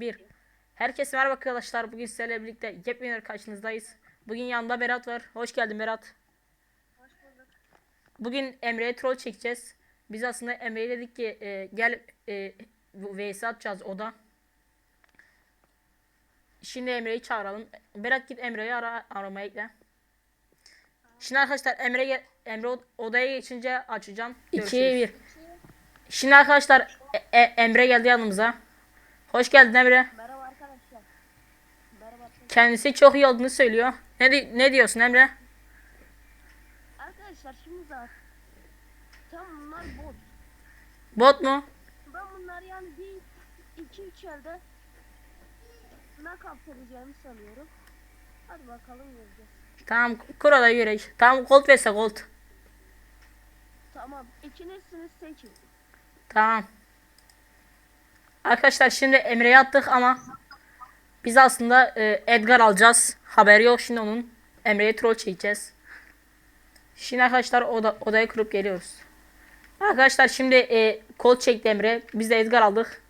1. Herkese merhaba arkadaşlar. Bugün sizlerle birlikte yepyeni karşınızdayız. Bugün yanımda Berat var. Hoş geldin Berat. Hoş bulduk. Bugün Emre'ye troll çekeceğiz. Biz aslında Emre'ye dedik ki e, gel e, vs atacağız oda. Şimdi Emre'yi çağıralım. Berat git Emre'yi ara aramaya ekle. Şimdi arkadaşlar Emre gel- Emre od- odaya geçince açacağım. 2 1. Şimdi arkadaşlar E- E- Emre geldi yanımıza. Hoş geldin Emre. Merhaba arkadaşlar. Merhaba arkadaşlar. Kendisi çok iyi olduğunu söylüyor. Ne ne diyorsun Emre? Arkadaşlar şimdi zaten tam bunlar bot. Bot mu? Ben bunlar yani bir iki üç elde nakavt edeceğimi sanıyorum. Hadi bakalım göreceğiz. Tamam kurala yürek. Tamam gold vs gold. Tamam ikinizsiniz seçin. Tamam. Arkadaşlar şimdi Emre'ye attık ama biz aslında e, Edgar alacağız. Haberi yok şimdi onun. Emre'ye troll çekeceğiz. Şimdi arkadaşlar oda, odayı kurup geliyoruz. Arkadaşlar şimdi e, kol çekti Emre. Biz de Edgar aldık.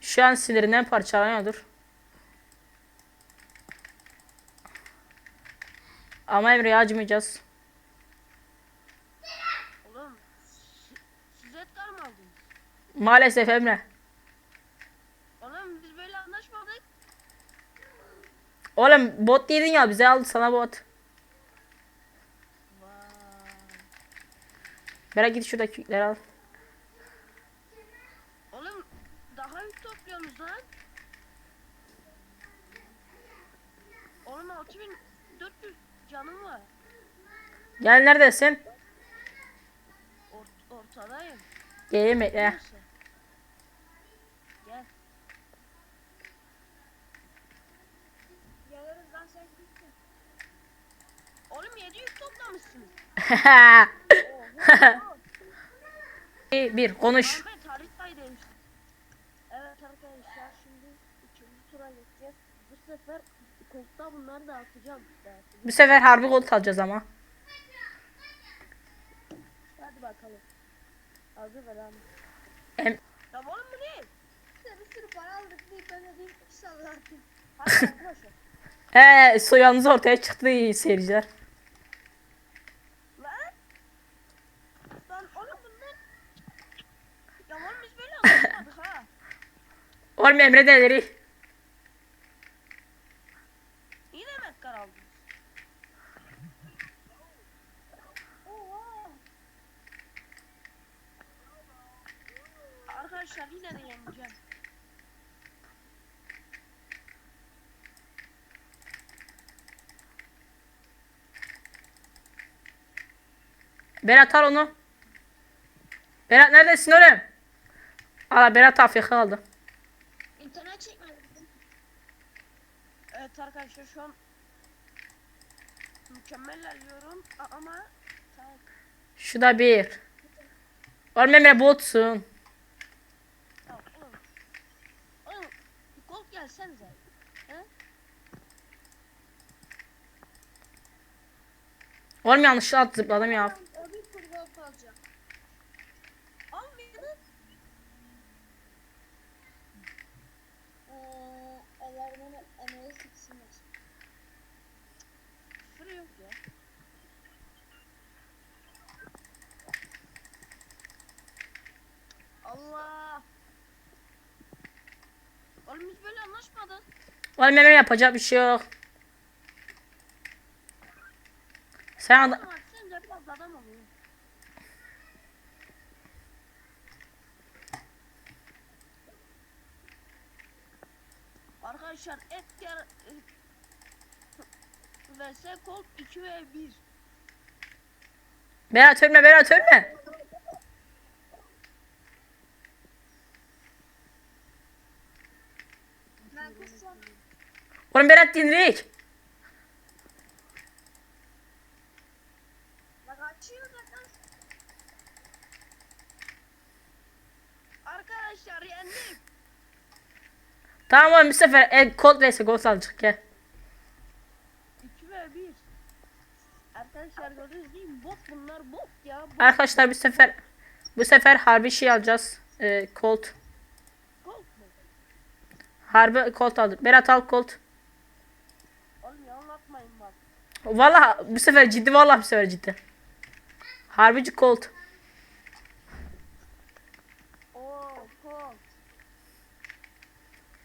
Şu an sinirinden parçalanıyordur. Ama Emre'ye acımayacağız. Oğlum si- siz Edgar mı aldınız? Maalesef Emre. Oğlum biz böyle anlaşmadık. Oğlum bot dedin ya bize aldı sana bot. Merak git şuradaki yükleri al. Oğlum daha yük topluyorsunuz lan. Oğlum 6400 canım var. Gel neredesin? Ort ortadayım. Geleyim bekle. Neyse. 700 toplamışsınız. bir konuş. Bu sefer harbi koltuğa alacağız ama. Hadi bakalım. Em tamam mı ne? Bir sürü para aldık deyip ben de deyip inşallah. Hadi arkadaşlar. Eee soyanız ortaya çıktı seyirciler. Oğlum Emre deleri. Yine aldınız. Oha. Arkadaşlar yine de yeneceğim. Berat al onu. Berat neredesin oğlum? Ala Berat Afrika aldı. Evet arkadaşlar şu an mükemmel ilerliyorum A- ama tak. Şu da bir. Oğlum Emre botsun. Gol gelsenize. He? Oğlum yanlışlıkla zıpladım ya. O bir kurban alacağım. Almayalım. Eee alarmını emeğe siksinler. Küfür yok ya. Allah. Oğlum biz böyle anlaşmadık. Oğlum Emre yapacak bir şey yok. Sen ad- Adam. Arkadaşlar Edgar e, vs Colt 2 ve 1. Berat ölme Berat ölme. Ben kızsam. Zaten. Arkadaşlar yendim. Tamam oğlum bir sefer el kod vs gol alacak gel. 2 ve 1. Arkadaşlar gördüğünüz gibi bot bunlar bot ya. Bot. Arkadaşlar bu sefer bu sefer harbi şey alacağız. Ee, Colt. Colt mu? Harbi kolt aldı. Berat al kolt. Oğlum ya anlatmayın bak. Valla bu sefer ciddi valla bu sefer ciddi. Harbici kol.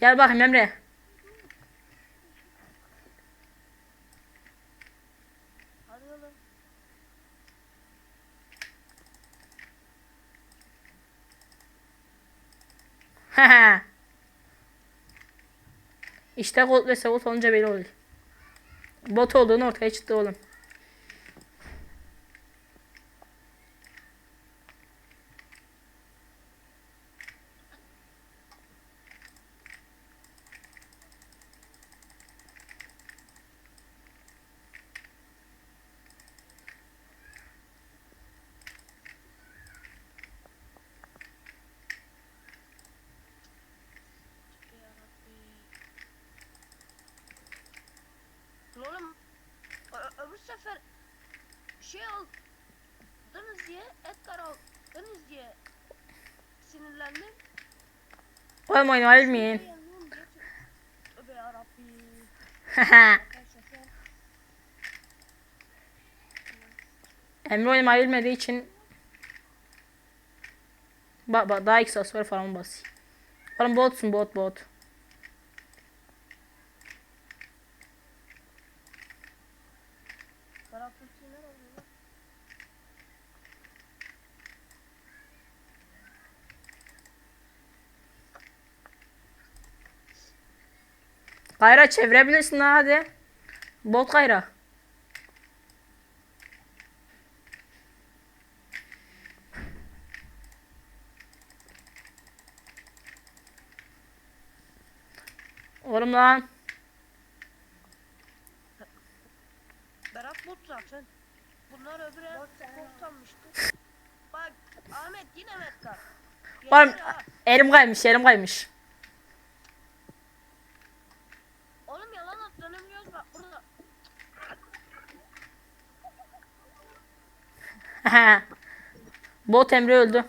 Gel bakayım Emre. İşte Colt ve Savut olunca belli oluyor. Bot olduğunu ortaya çıktı oğlum. Sefer şey aldınız diye Edgar aldınız diye sinirlendim. Oğlum oyunu almayın. Tövbe yarabbi. Emre oyunu ayrılmadığı için Bak bak daha iki aksesuar falan basayım. Oğlum botsun bot bot. Berat Hüseyin ne oluyor lan? Kayra çevirebilirsin lan hadi. Bot Kayra. Oğlum lan. Berat bot zaten. Bunlar öbür el korktanmıştı. Bak Ahmet yine Edgar. Oğlum ha. elim kaymış elim kaymış. Bot Emre öldü.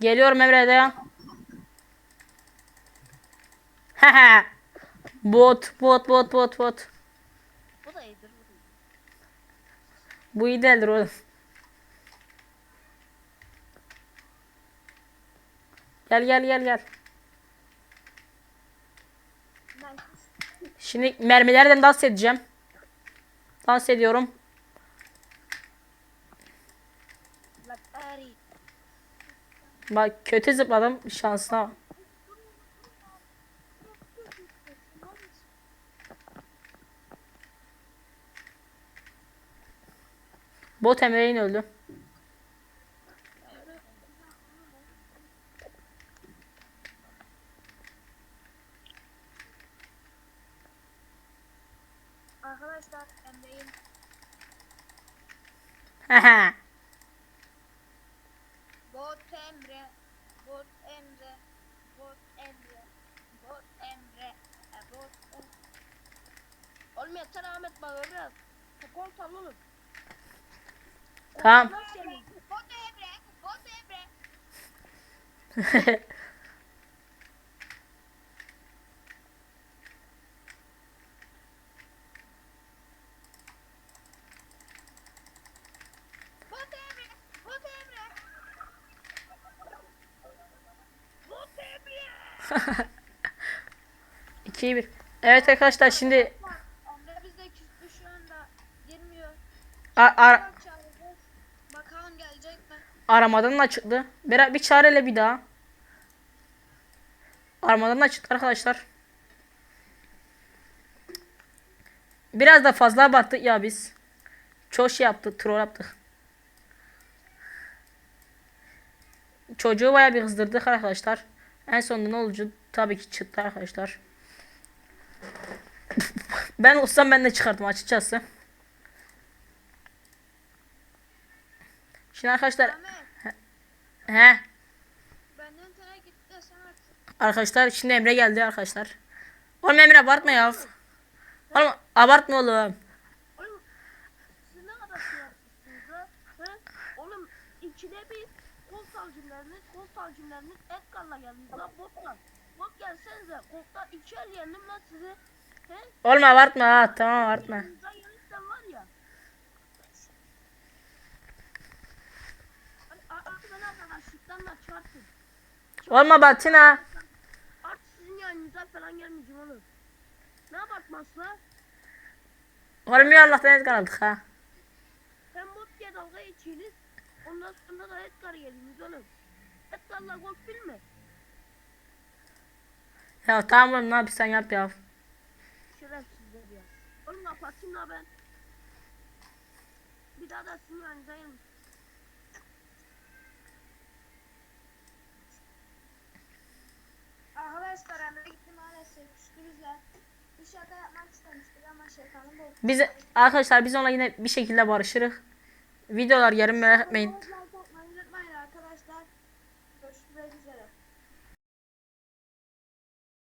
Geliyorum Emre dayan. bot bot bot bot bot. bu da iyidir. bu da iyidir. Bu iyi değildir oğlum. Gel gel gel gel. Şimdi mermilerden dans edeceğim. Dans ediyorum. Bak kötü zıpladım şansına. bak. Bot Emre'nin öldü. Arkadaşlar Emre'nin Haha. bot Emre, bot Emre, bot Emre, bot Emre, e, bot Emre. Oğlum yeter Ahmet bak biraz. Kol tam oğlum. tamam. Nasıl yemin? Bot Emre, bot Emre. Bot Emre, bot Emre. Bot Emre. 2 1. Evet arkadaşlar şimdi girmiyor. ar- ar- Bak çağıracağız. Bakalım gelecek mi? Aramadan da çıktı. Bir, bir çareyle bir daha. Aramadan da çıktı arkadaşlar. Biraz da fazla abarttık ya biz. Çok şey yaptık, troll yaptık. Çocuğu bayağı bir kızdırdık arkadaşlar. En sonunda ne olacak? Tabii ki çıktı arkadaşlar. ben olsam ben de çıkardım açıkçası. Şimdi arkadaşlar he benden gitti de sen artık Arkadaşlar şimdi Emre geldi arkadaşlar. Oğlum Emre abartma ya. Oğlum abartma oğlum. Oğlum siz ne kadar şey yapmışsınız ha? He? Oğlum ikide bir kol salcımlarınız, kol salcımlarınız Edgar'la geldiniz lan botla. Bot gelsenize kolta iki el yendim lan sizi. He? Oğlum abartma ha tamam abartma. Sizden yenilsem var ya. Hani a- artık ben da abartın ha. Artık sizin yanınıza falan gelmeyeceğim oğlum. Ne abartması lan? Oğlum ya Allah'tan Edgar aldık ha. Hem bot diye dalga geçiyorsunuz. Ondan sonra da Edgar geliyorsunuz oğlum. Edgar'la golf bilme. Ya tamam oğlum ne yapıyorsan yap ya. Şerefsizler ya. Oğlum kapatayım la ben. Bir daha da sizin yanınıza gelmiş. Arkadaşlar Emre gitti maalesef küstü bize. Biz arkadaşlar biz onunla yine bir şekilde barışırız. Videolar yarın merak etmeyin.